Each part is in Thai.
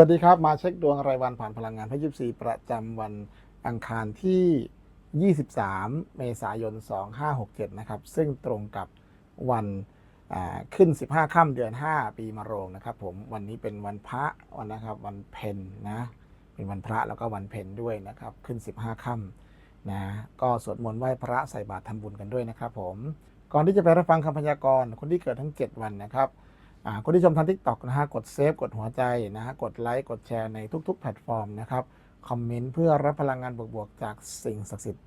วัสดีครับ มาเช็คดวงรายวันผ่านพลังงานพระยิบซีประจำวันอังคารที่ 23 เมษายน 2567 นะครับ ซึ่งตรงกับวันขึ้น 15 ค่ำเดือน 5 ปีมะโรงนะครับผมวันนี้เป็นวันพระวันนะครับวันเพ็ญนะ เป็นวันพระแล้วก็วันเพ็ญด้วยนะครับ ขึ้น 15 ค่ำนะก็สวดมนต์ไหว้พระใส่บาตรทำบุญกันด้วยนะครับผมก่อนที่จะไปรับฟังคำพยากรณ์คนที่เกิดทั้ง 7 วันนะครับ คนที่ชมทางทิกตอกนะฮะ กดเซฟ กดหัวใจนะฮะ กดไลค์ กดแชร์ในทุก ๆ แพลตฟอร์มนะครับ คอมเมนต์เพื่อรับพลังงานบวก ๆ จากสิ่งศักดิ์สิทธิ์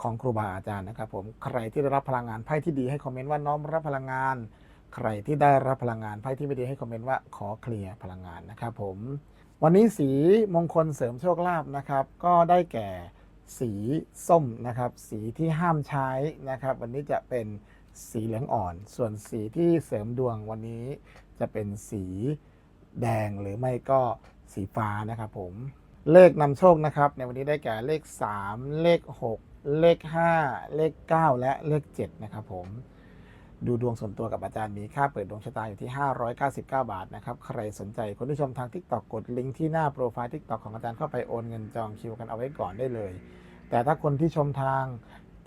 ของครูบาอาจารย์นะครับผม ใครที่ได้รับพลังงานไพ่ที่ดีให้คอมเมนต์ว่าน้อมรับพลังงาน ใครที่ได้รับพลังงานไพ่ที่ไม่ดีให้คอมเมนต์ว่าขอเคลียร์พลังงานนะครับผม วันนี้สีมงคลเสริมโชคลาภนะครับ ก็ได้แก่สีส้มนะครับ สีที่ห้ามใช้นะครับ วันนี้จะเป็น สีเหลืองอ่อน ส่วนสีที่เสริมดวงวันนี้จะเป็นสีแดงหรือไม่ก็สีฟ้านะครับผม เลขนำโชคนะครับ ในวันนี้ได้แก่เลข 3 เลข 6 เลข 5 เลข 9 และเลข 7 นะครับผม ดูดวงส่วนตัวกับอาจารย์มีค่าเปิดดวงชะตาอยู่ที่ 599 บาทนะครับ ใครสนใจคนที่ชมทาง TikTok กดลิงก์ที่หน้าโปรไฟล์ TikTok ของอาจารย์เข้าไปโอนเงินจองคิวกันเอาไว้ก่อนได้เลย แต่ถ้าคนที่ชมทาง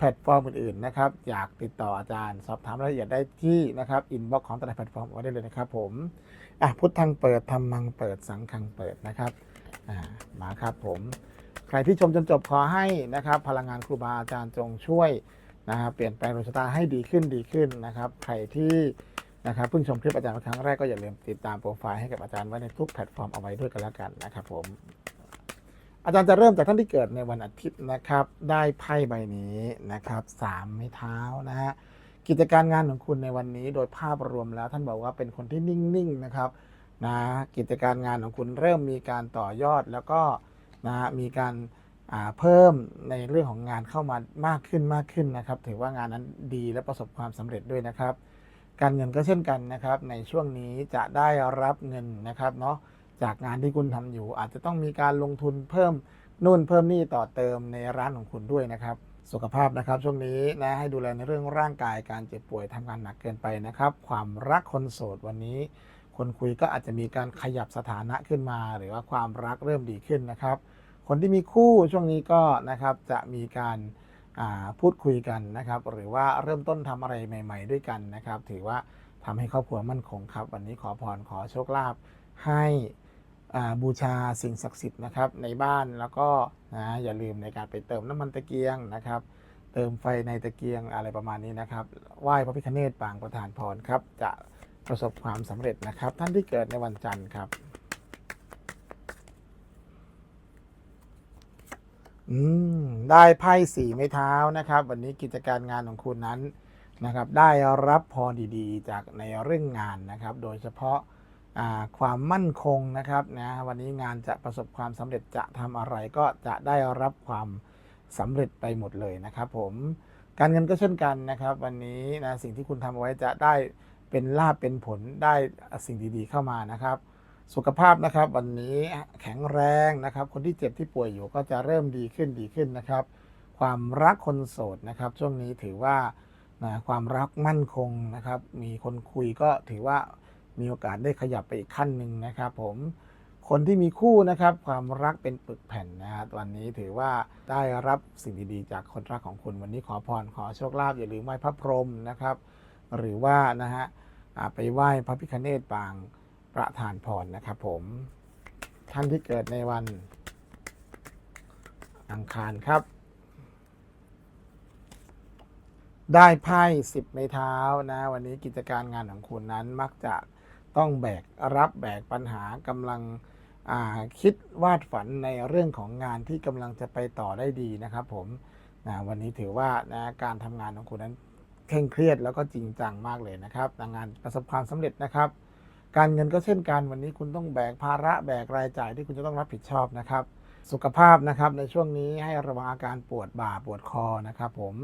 พลตฟอร์มอื่นๆนะครับอยากติดต่ออาจารย์ สอบถามรายละเอียดได้ที่นะครับอินบ็อกของแต่ละแพลตฟอร์มเอาไว้ได้เลยนะครับผมอะพุทธังเปิดธรรมังเปิดสังฆังเปิดนะครับอ่ามาครับผม ใครที่ชมจนจบขอให้นะครับ พลังงานครูบาอาจารย์จงช่วยนะครับเปลี่ยนแปลงดวงชะตาให้ดีขึ้นดีขึ้นนะครับ ใครที่นะครับเพิ่งชมคลิปอาจารย์ครั้งแรกก็อย่าลืมติดตามโปรไฟล์ให้กับอาจารย์ไว้ในทุกแพลตฟอร์มเอาไว้ด้วยกันแล้วกันนะครับผม อาจารย์จะเริ่มจากท่านที่เกิดในวันอาทิตย์นะครับ ได้ไพ่ใบนี้นะครับสามไม้เท้านะฮะกิจการงานของคุณในวันนี้ โดยภาพรวมแล้วท่านบอกว่าเป็นคนที่นิ่งๆนะครับนะกิจการงานของคุณเริ่มมีการต่อยอดแล้วก็นะมีการาเพิ่มในเรื่องของงานเข้ามามากขึ้นมากขึ้นนะครับ ถือว่างานนั้นดีและประสบความสำเร็จด้วยนะครับ การเงินก็เช่นกันนะครับ ในช่วงนี้จะได้รับเงินนะครับเนาะ จากงานที่คุณทำอยู่ อาจจะต้องมีการลงทุนเพิ่มนู่นเพิ่มนี่ต่อเติมในร้านของคุณด้วยนะครับ สุขภาพนะครับ ช่วงนี้นะให้ดูแลในเรื่องร่างกายการเจ็บป่วยทำงานหนักเกินไปนะครับ ความรักคนโสดวันนี้ คนคุยก็อาจจะมีการขยับสถานะขึ้นมา หรือว่าความรักเริ่มดีขึ้นนะครับ คนที่มีคู่ช่วงนี้ก็นะครับจะมีการาพูดคุยกันนะครับ หรือว่าเริ่มต้นทำอะไรใหม่ ๆ ด้วยกันนะครับ ถือว่าทำให้ครอบครัวมั่นคงครับ วันนี้ขอพรขอโชคลาภให้ บูชาสิ่งศักดิ์สิทธิ์นะครับในบ้านแล้วก็นะอย่าลืมในการไปเติมน้ำมันตะเกียงนะครับ เติมไฟในตะเกียงอะไรประมาณนี้นะครับไหว้พระพิฆเนศปางประธานพรครับ จะประสบความสำเร็จนะครับ ท่านที่เกิดในวันจันทร์ครับอืมได้ไพ่สี่ไม้เท้านะครับ วันนี้กิจการงานของคุณนั้นนะครับ ได้รับพรดีๆ จากในเรื่องงานนะครับ โดยเฉพาะ ความมั่นคงนะครับนะวันนี้งานจะประสบความสำเร็จจะทำอะไรก็จะได้รับความสำเร็จไปหมดเลยนะครับ ผมการเงินก็เช่นกันนะครับ วันนี้นะสิ่งที่คุณทำเอาไว้จะได้เป็นลาบเป็นผลได้สิ่งดีๆเข้ามานะครับ สุขภาพนะครับ วันนี้แข็งแรงนะครับ คนที่เจ็บที่ป่วยอยู่ก็จะเริ่มดีขึ้นดีขึ้นนะครับ ความรักคนโสดนะครับ ช่วงนี้ถือว่านะความรักมั่นคงนะครับ มีคนคุยก็ถือว่า มีโอกาสได้ขยับไปอีกขั้นหนึ่งนะครับ ผมคนที่มีคู่นะครับความรักเป็นปึกแผ่นนะฮะวันนี้ถือว่าได้รับสิ่งดีๆจากคนรักของคุณ วันนี้ขอพรขอโชคลาภอย่าลืมไหว้พระพรหมนะครับ หรือว่านะฮะไปไหว้พระพิฆเนศปางประธานพรนะครับผมท่านที่เกิดในวันอังคารครับ ได้ไพ่สิบไม้เท้านะ วันนี้กิจการงานของคุณนั้นมักจะ ต้องแบกรับแบกปัญหากำลังคิดวาดฝันในเรื่องของงานที่กำลังจะไปต่อได้ดีนะครับ ผมนะวันนี้ถือว่านะการทำงานของคุณนั้นเคร่งเครียดแล้วก็จริงจังมากเลยนะครับงานประสบความสำเร็จนะครับ การเงินก็เช่นกันวันนี้คุณต้องแบกภาระแบกรายจ่ายที่คุณจะต้องรับผิดชอบนะครับ สุขภาพนะครับในช่วงนี้ให้ระวังอาการปวดบ่าปวดคอนะครับ ผม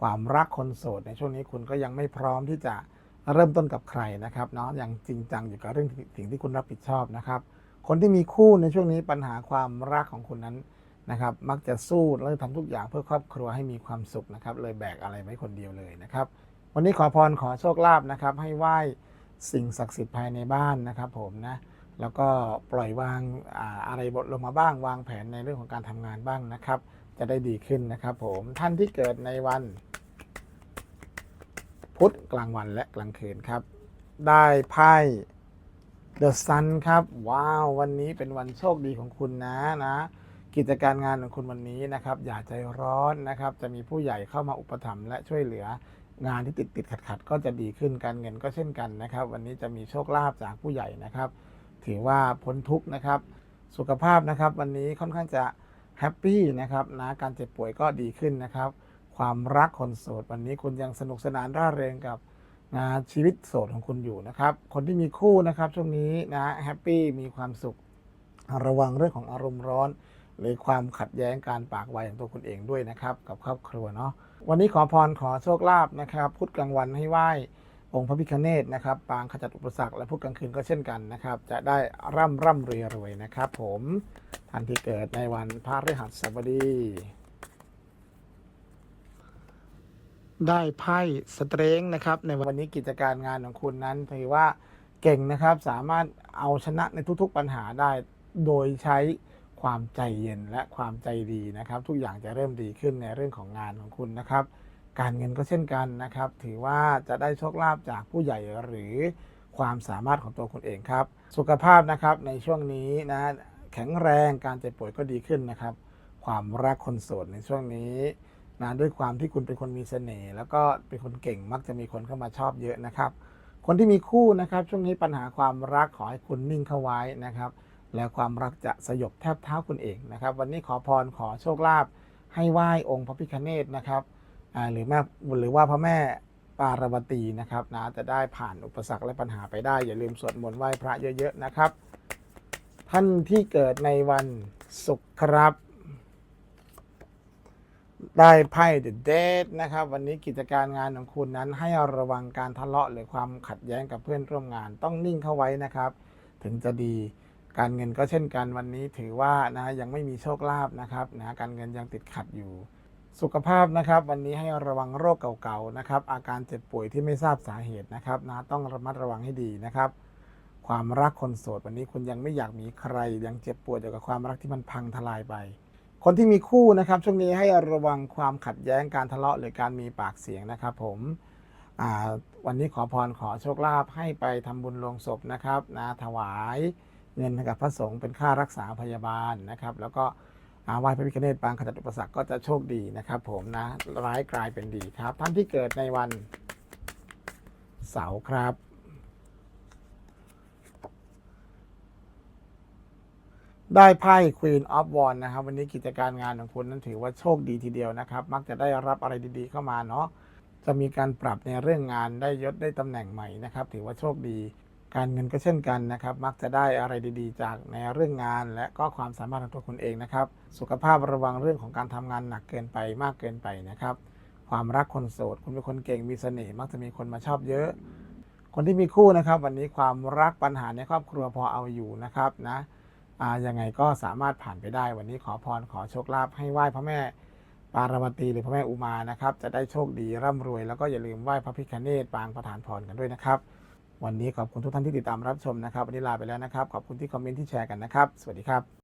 ความรักคนโสดในช่วงนี้คุณก็ยังไม่พร้อมที่จะ เริ่มต้นกับใครนะครับเนาะอยังจริงจังอยู่กับเรื่องสิ่งที่คุณรับผิดชอบนะครับ คนที่มีคู่ในช่วงนี้ปัญหาความรักของคุณนั้นนะครับ มักจะสู้และทำทุกอย่างเพื่อครอบครัวให้มีความสุขนะครับ เลยแบกอะไรไว้คนเดียวเลยนะครับ วันนี้ขอพรขอโชคลาภนะครับ ให้ไหว้สิ่งศักดิ์สิทธิ์ภายในบ้านนะครับ ผมนะแล้วก็ปล่อยวางอะไรบทลงมาบ้างวางแผนในเรื่องของการทำงานบ้างนะครับ จะได้ดีขึ้นนะครับ ผมท่านที่เกิดในวัน พุธกลางวันและกลางคืนครับ ได้ไพ่ The Sun ครับ ว้าว วันนี้เป็นวันโชคดีของคุณนะนะ กิจการงานของคุณวันนี้นะครับ อย่าใจร้อนนะครับ จะมีผู้ใหญ่เข้ามาอุปถัมภ์และช่วยเหลืองานที่ติดติดขัดขัดก็จะดีขึ้นการเงินก็เช่นกันนะครับ วันนี้จะมีโชคลาภจากผู้ใหญ่นะครับ ถือว่าพ้นทุกนะครับ สุขภาพนะครับ วันนี้ค่อนข้างจะแฮปปี้นะครับนะการเจ็บป่วยก็ดีขึ้นนะครับ ความรักคนโสด วันนี้คุณยังสนุกสนานร่าเริงกับงานชีวิตโสดของคุณอยู่นะครับ คนที่มีคู่นะครับช่วงนี้นะแฮปปี้มีความสุขระวังเรื่องของอารมณ์ร้อน หรือความขัดแย้งการปากไวของตัวคุณเองด้วยนะครับ กับครอบครัวเนาะวันนี้ขอพรขอโชคลาภนะครับพุธกลางวันให้ไหว้องค์พระพิฆเนศนะครับ ปางขจัดอุปสรรคและพุธกลางคืนก็เช่นกันนะครับ จะได้ร่ำร่ำรวยรวยนะครับ ผมท่านที่เกิดในวันพฤหัสบดี ได้ไพ่สเตรงนะครับ ในวันนี้กิจการงานของคุณนั้นถือว่าเก่งนะครับ สามารถเอาชนะในทุกๆปัญหาได้ โดยใช้ความใจเย็นและความใจดีนะครับ ทุกอย่างจะเริ่มดีขึ้นในเรื่องของงานของคุณนะครับ การเงินก็เช่นกันนะครับ ถือว่าจะได้โชคลาภจากผู้ใหญ่หรือความสามารถของตัวคุณเองครับ สุขภาพนะครับในช่วงนี้นะแข็งแรงการเจ็บป่วยก็ดีขึ้นนะครับ ความรักคนโสดในช่วงนี้ นะด้วยความที่คุณเป็นคนมีเสน่ห์แล้วก็เป็นคนเก่งมักจะมีคนเข้ามาชอบเยอะนะครับ คนที่มีคู่นะครับ ช่วงนี้ปัญหาความรักขอให้คุณนิ่งเข้าไว้นะครับ แล้วความรักจะสยบแทบเท้าคุณเองนะครับ วันนี้ขอพรขอโชคลาภให้ไหว้องค์พระพิฆเนศนะครับหรือแม่หรือว่าพระแม่ปารวตีนะครับนะจะได้ผ่านอุปสรรคและปัญหาไปได้ อย่าลืมสวดมนต์ไหว้พระเยอะๆนะครับ ท่านที่เกิดในวันศุกร์ครับ ได้ไพ่ The Dead นะครับ วันนี้กิจการงานของคุณนั้นให้ระวังการทะเลาะหรือความขัดแย้งกับเพื่อนร่วมงาน ต้องนิ่งเข้าไว้นะครับ ถึงจะดีการเงินก็เช่นกันวันนี้ถือว่านะยังไม่มีโชคลาภนะครับนะการเงินยังติดขัดอยู่ สุขภาพนะครับ วันนี้ให้ระวังโรคเก่าๆนะครับ อาการเจ็บป่วยที่ไม่ทราบสาเหตุนะครับนะต้องระมัดระวังให้ดีนะครับ ความรักคนโสดวันนี้คุณยังไม่อยากมีใครยังเจ็บปวดอยู่กับความรักที่มันพังทลายไป คนที่มีคู่นะครับช่วงนี้ให้ระวังความขัดแย้งการทะเลาะหรือการมีปากเสียงนะครับผมวันนี้ขอพรขอโชคลาภให้ไปทำบุญลงศพนะครับนะถวายเงินกับพระสงฆ์เป็นค่ารักษาพยาบาลนะครับ แล้วก็อาไหว้พระพิฆเนศปางขจัดอุปสรรคก็จะโชคดีนะครับ ผมนะร้ายกลายเป็นดีครับ ท่านที่เกิดในวันเสาร์ครับ ได้ไพ่ Queen of w a n d นะครับ วันนี้กิจการงานของคุณนั้นถือว่าโชคดีทีเดียวนะครับ มักจะได้รับอะไรดีๆเข้ามาเนาะจะมีการปรับในเรื่องงานได้ยศได้ตำแหน่งใหม่นะครับ ถือว่าโชคดี การเงินก็เช่นกันนะครับ มักจะได้อะไรดีๆ จากในเรื่องงาน และก็ความสามารถของตัวคุณเองนะครับ สุขภาพระวังเรื่องของการทำงานหนักเกินไปมากเกินไปนะครับ ความรักคนโสดคุณเป็นคนเก่งมีเสน่ห์มักจะมีคนมาชอบเยอะ คนที่มีคู่นะครับ วันนี้ความรักปัญหาในครอบครัวพอเอาอยู่นะครับนะ อ่ายังไงก็สามารถผ่านไปได้ วันนี้ขอพรขอโชคลาภให้ไหว้พระแม่ปารมตีหรือพระแม่อุมานะครับ จะได้โชคดีร่ำรวย แล้วก็อย่าลืมไหว้พระพิฆเนศปางประธานพรกันด้วยนะครับ วันนี้ขอบคุณทุกท่านที่ติดตามรับชมนะครับ วันนี้ลาไปแล้วนะครับ ขอบคุณที่คอมเมนต์ที่แชร์กันนะครับ สวัสดีครับ